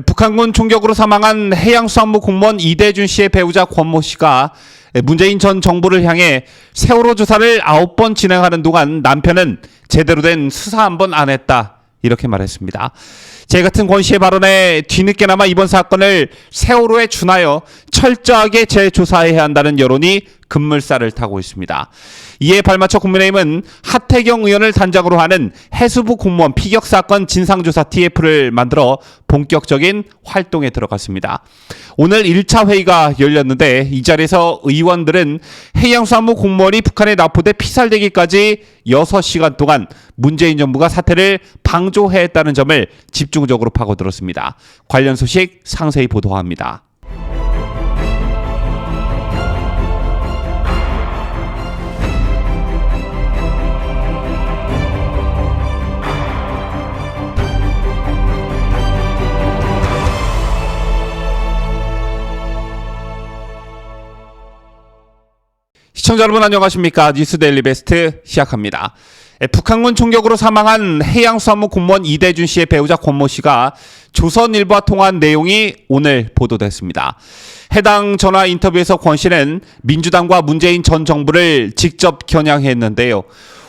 북한군 총격으로 사망한 해양수산부 공무원 이대준 씨의 배우자 권모 씨가 문재인 전 정부를 향해 세월호 조사를 아홉 번 진행하는 동안 남편은 제대로 된 수사 한 번 안 했다. 이렇게 말했습니다. 제 같은 권 씨의 발언에 뒤늦게나마 이번 사건을 세월호에 준하여 철저하게 재조사해야 한다는 여론이 급물살을 타고 있습니다. 이에 발맞춰 국민의힘은 하태경 의원을 단장으로 하는 해수부 공무원 피격 사건 진상조사 TF를 만들어 본격적인 활동에 들어갔습니다. 오늘 1차 회의가 열렸는데 이 자리에서 의원들은 해양수산부 공무원이 북한에 납포돼 피살되기까지 6시간 동안 문재인 정부가 사태를 방조해했다는 점을 집중적으로 파고들었습니다. 관련 소식 상세히 보도합니다. 시청자 여러분 안녕하십니까 뉴스 데일리 베스트 시작합니다. 에, 북한군 총격으로 사망한 해양수산부 공무원 이대준 씨의 배우자 권모 씨가 조선일보와 통한 내용이 오늘 보도됐습니다. 해당 전화 인터뷰에서 권 씨는 민주당과 문재인 전 정부를 직접 겨냥했는데요.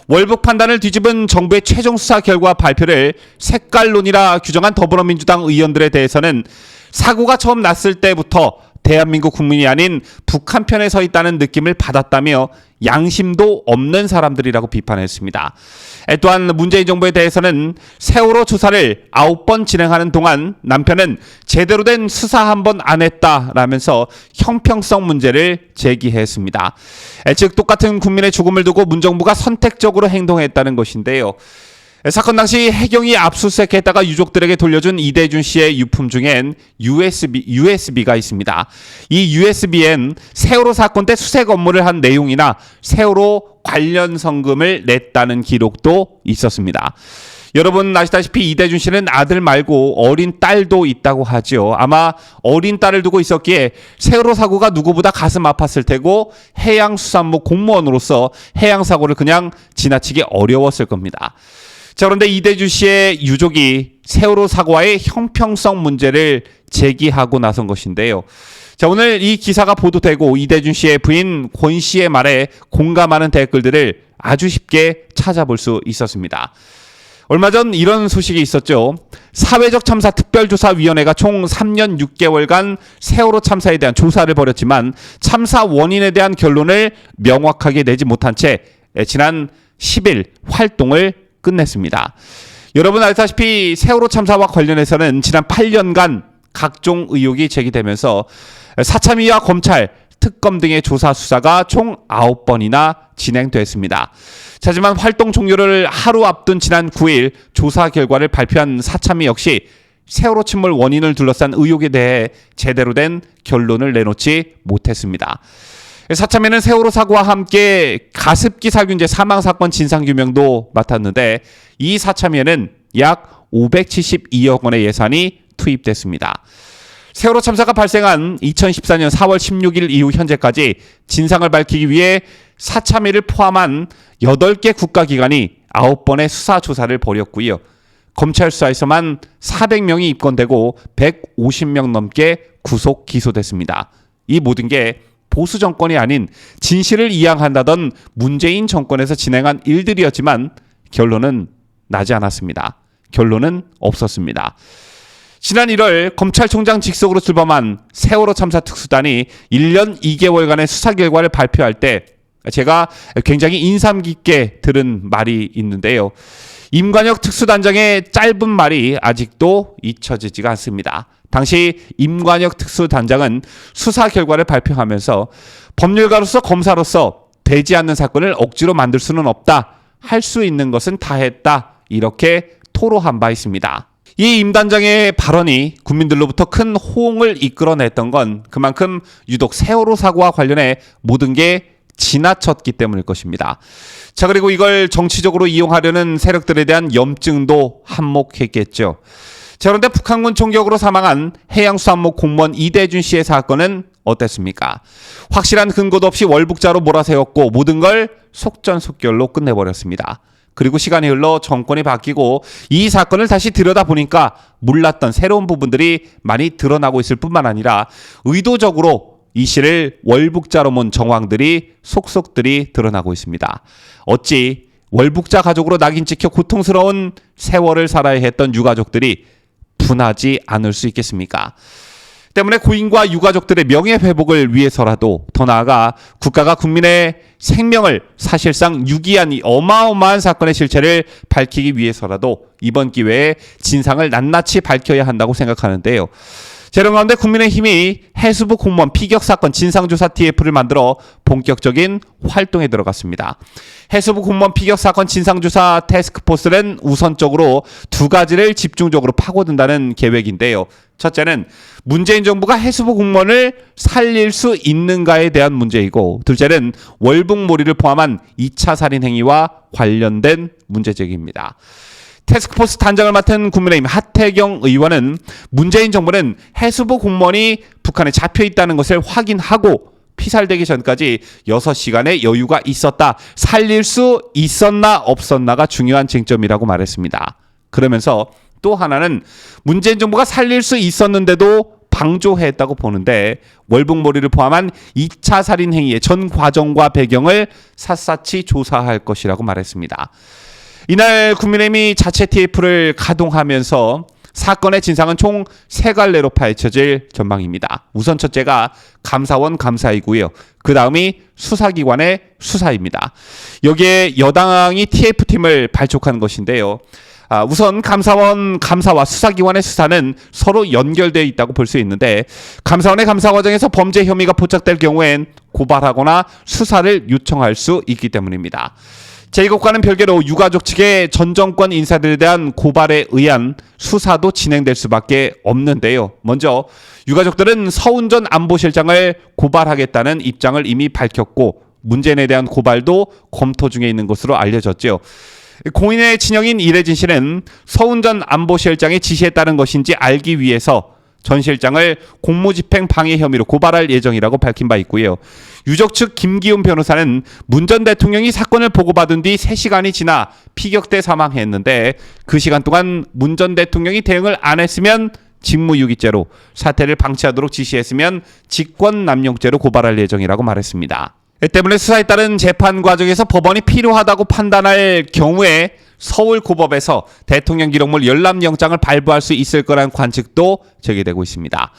월북 판단을 뒤집은 정부의 최종 수사 결과 발표를 색깔론이라 규정한 더불어민주당 의원들에 대해서는 사고가 처음 났을 때부터 대한민국 국민이 아닌 북한 편에 서 있다는 느낌을 받았다며 양심도 없는 사람들이라고 비판했습니다. 에, 또한 문재인 정부에 대해서는 세월호 조사를 아홉 번 진행하는 동안 남편은 제대로 된 수사 한 번 안 했다라면서 형평성 문제를 제기했습니다. 에, 즉 똑같은 국민의 죽음을 두고 문 정부가 선택적으로 행동했다는 것인데요. 사건 당시 해경이 압수수색했다가 유족들에게 돌려준 이대준 씨의 유품 중엔 USB, USB가 있습니다. 이 USB엔 세월호 사건 때 수색 업무를 한 내용이나 세월호 관련 성금을 냈다는 기록도 있었습니다. 여러분 아시다시피 이대준 씨는 아들 말고 어린 딸도 있다고 하지요. 아마 어린 딸을 두고 있었기에 세월호 사고가 누구보다 가슴 아팠을 테고 해양수산부 공무원으로서 해양 사고를 그냥 지나치기 어려웠을 겁니다. 자, 그런데 이대주 씨의 유족이 세월호 사고와의 형평성 문제를 제기하고 나선 것인데요. 자, 오늘 이 기사가 보도되고 이대준 씨의 부인 권 씨의 말에 공감하는 댓글들을 아주 쉽게 찾아볼 수 있었습니다. 얼마 전 이런 소식이 있었죠. 사회적 참사 특별조사위원회가 총 3년 6개월간 세월호 참사에 대한 조사를 벌였지만 참사 원인에 대한 결론을 명확하게 내지 못한 채 지난 10일 활동을 끝냈습니다. 여러분 알다시피 세월호 참사와 관련해서는 지난 8년간 각종 의혹이 제기되면서 사참위와 검찰, 특검 등의 조사 수사가 총 9번이나 진행됐습니다. 하지만 활동 종료를 하루 앞둔 지난 9일 조사 결과를 발표한 사참위 역시 세월호 침몰 원인을 둘러싼 의혹에 대해 제대로 된 결론을 내놓지 못했습니다. 사참에는 세월호 사고와 함께 가습기 살균제 사망 사건 진상 규명도 맡았는데 이 사참에는 약 572억 원의 예산이 투입됐습니다. 세월호 참사가 발생한 2014년 4월 16일 이후 현재까지 진상을 밝히기 위해 사참위를 포함한 8개 국가기관이 9번의 수사 조사를 벌였고요. 검찰 수사에서만 400명이 입건되고 150명 넘게 구속 기소됐습니다. 이 모든 게 보수 정권이 아닌 진실을 이양한다던 문재인 정권에서 진행한 일들이었지만 결론은 나지 않았습니다. 결론은 없었습니다. 지난 1월 검찰총장 직속으로 출범한 세월호 참사 특수단이 1년 2개월간의 수사 결과를 발표할 때 제가 굉장히 인상 깊게 들은 말이 있는데요. 임관혁 특수단장의 짧은 말이 아직도 잊혀지지가 않습니다. 당시 임관혁 특수단장은 수사 결과를 발표하면서 법률가로서 검사로서 되지 않는 사건을 억지로 만들 수는 없다. 할 수 있는 것은 다 했다. 이렇게 토로한 바 있습니다. 이 임단장의 발언이 국민들로부터 큰 호응을 이끌어냈던 건 그만큼 유독 세월호 사고와 관련해 모든 게 지나쳤기 때문일 것입니다. 자, 그리고 이걸 정치적으로 이용하려는 세력들에 대한 염증도 한몫했겠죠. 자, 그런데 북한군 총격으로 사망한 해양수산모 공무원 이대준 씨의 사건은 어땠습니까? 확실한 근거도 없이 월북자로 몰아세웠고 모든 걸 속전속결로 끝내버렸습니다. 그리고 시간이 흘러 정권이 바뀌고 이 사건을 다시 들여다보니까 몰랐던 새로운 부분들이 많이 드러나고 있을 뿐만 아니라 의도적으로 이 씨를 월북자로 몬 정황들이 속속들이 드러나고 있습니다. 어찌 월북자 가족으로 낙인 찍혀 고통스러운 세월을 살아야 했던 유가족들이 분하지 않을 수 있겠습니까? 때문에 고인과 유가족들의 명예 회복을 위해서라도 더 나아가 국가가 국민의 생명을 사실상 유기한 이 어마어마한 사건의 실체를 밝히기 위해서라도 이번 기회에 진상을 낱낱이 밝혀야 한다고 생각하는데요. 재령 가운데 국민의힘이 해수부 공무원 피격 사건 진상조사 TF를 만들어 본격적인 활동에 들어갔습니다. 해수부 공무원 피격 사건 진상조사 태스크포스는 우선적으로 두 가지를 집중적으로 파고든다는 계획인데요. 첫째는 문재인 정부가 해수부 공무원을 살릴 수 있는가에 대한 문제이고, 둘째는 월북몰이를 포함한 2차 살인 행위와 관련된 문제 제기입니다. 태스크포스 단장을 맡은 국민의힘 하태경 의원은 문재인 정부는 해수부 공무원이 북한에 잡혀 있다는 것을 확인하고 피살되기 전까지 6시간의 여유가 있었다. 살릴 수 있었나 없었나가 중요한 쟁점이라고 말했습니다. 그러면서 또 하나는 문재인 정부가 살릴 수 있었는데도 방조했다고 보는데 월북몰이를 포함한 2차 살인 행위의 전 과정과 배경을 샅샅이 조사할 것이라고 말했습니다. 이날 국민의힘이 자체 TF를 가동하면서 사건의 진상은 총 세 갈래로 파헤쳐질 전망입니다. 우선 첫째가 감사원 감사이고요. 그 다음이 수사기관의 수사입니다. 여기에 여당이 TF팀을 발족한 것인데요. 아, 우선 감사원 감사와 수사기관의 수사는 서로 연결되어 있다고 볼 수 있는데 감사원의 감사 과정에서 범죄 혐의가 포착될 경우엔 고발하거나 수사를 요청할 수 있기 때문입니다. 제2국과는 별개로 유가족 측의 전 정권 인사들에 대한 고발에 의한 수사도 진행될 수밖에 없는데요. 먼저 유가족들은 서운전 안보실장을 고발하겠다는 입장을 이미 밝혔고 문재인에 대한 고발도 검토 중에 있는 것으로 알려졌죠. 공인의 친형인 이래진 씨는 서운전 안보실장의 지시에 따른 것인지 알기 위해서 전 실장을 공무집행 방해 혐의로 고발할 예정이라고 밝힌 바 있고요. 유족 측 김기훈 변호사는 문 전 대통령이 사건을 보고받은 뒤 3시간이 지나 피격돼 사망했는데 그 시간 동안 문 전 대통령이 대응을 안 했으면 직무유기죄로 사태를 방치하도록 지시했으면 직권남용죄로 고발할 예정이라고 말했습니다. 이 때문에 수사에 따른 재판 과정에서 법원이 필요하다고 판단할 경우에 서울 고법에서 대통령 기록물 열람영장을 발부할 수 있을 거란 관측도 제기되고 있습니다.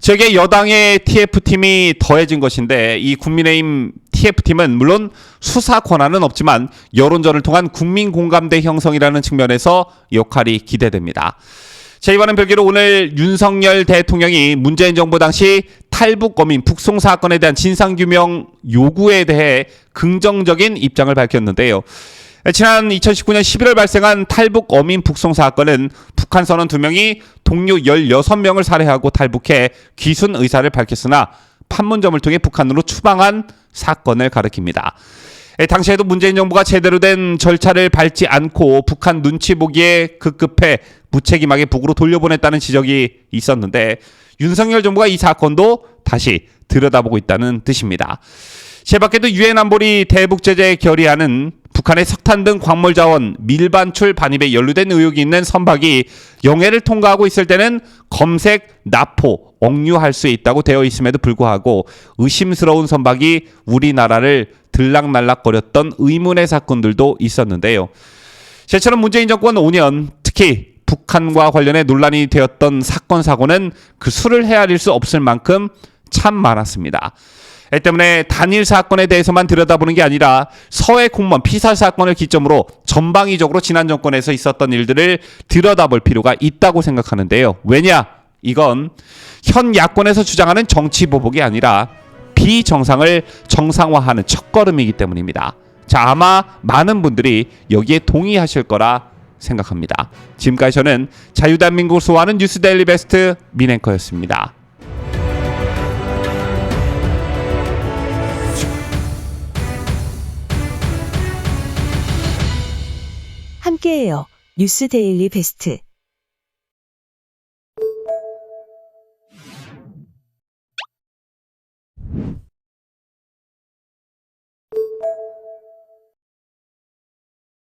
저게 여당의 TF팀이 더해진 것인데 이 국민의힘 TF팀은 물론 수사 권한은 없지만 여론전을 통한 국민 공감대 형성이라는 측면에서 역할이 기대됩니다. 자, 이번엔 별개로 오늘 윤석열 대통령이 문재인 정부 당시 탈북 거민 북송 사건에 대한 진상규명 요구에 대해 긍정적인 입장을 밝혔는데요. 지난 2019년 11월 발생한 탈북 어민 북송 사건은 북한 선원 2명이 동료 16명을 살해하고 탈북해 귀순 의사를 밝혔으나 판문점을 통해 북한으로 추방한 사건을 가리킵니다. 에, 당시에도 문재인 정부가 제대로 된 절차를 밟지 않고 북한 눈치 보기에 급급해 무책임하게 북으로 돌려보냈다는 지적이 있었는데 윤석열 정부가 이 사건도 다시 들여다보고 있다는 뜻입니다. 제 밖에도 유엔 안보리 대북 제재 결의안은 북한의 석탄 등 광물 자원 밀반출 반입에 연루된 의혹이 있는 선박이 영해를 통과하고 있을 때는 검색, 납포, 억류할 수 있다고 되어 있음에도 불구하고 의심스러운 선박이 우리나라를 들락날락거렸던 의문의 사건들도 있었는데요. 제처럼 문재인 정권 5년 특히 북한과 관련해 논란이 되었던 사건 사고는 그 수를 헤아릴 수 없을 만큼 참 많았습니다. 이 때문에 단일 사건에 대해서만 들여다보는 게 아니라 서해 공무원 피살 사건을 기점으로 전방위적으로 지난 정권에서 있었던 일들을 들여다볼 필요가 있다고 생각하는데요. 왜냐? 이건 현 야권에서 주장하는 정치 보복이 아니라 비정상을 정상화하는 첫걸음이기 때문입니다. 자, 아마 많은 분들이 여기에 동의하실 거라 생각합니다. 지금까지 저는 자유대한민국을 소화하는 뉴스 데일리 베스트 민앵커였습니다. 함께해요. 뉴스 데일리 베스트.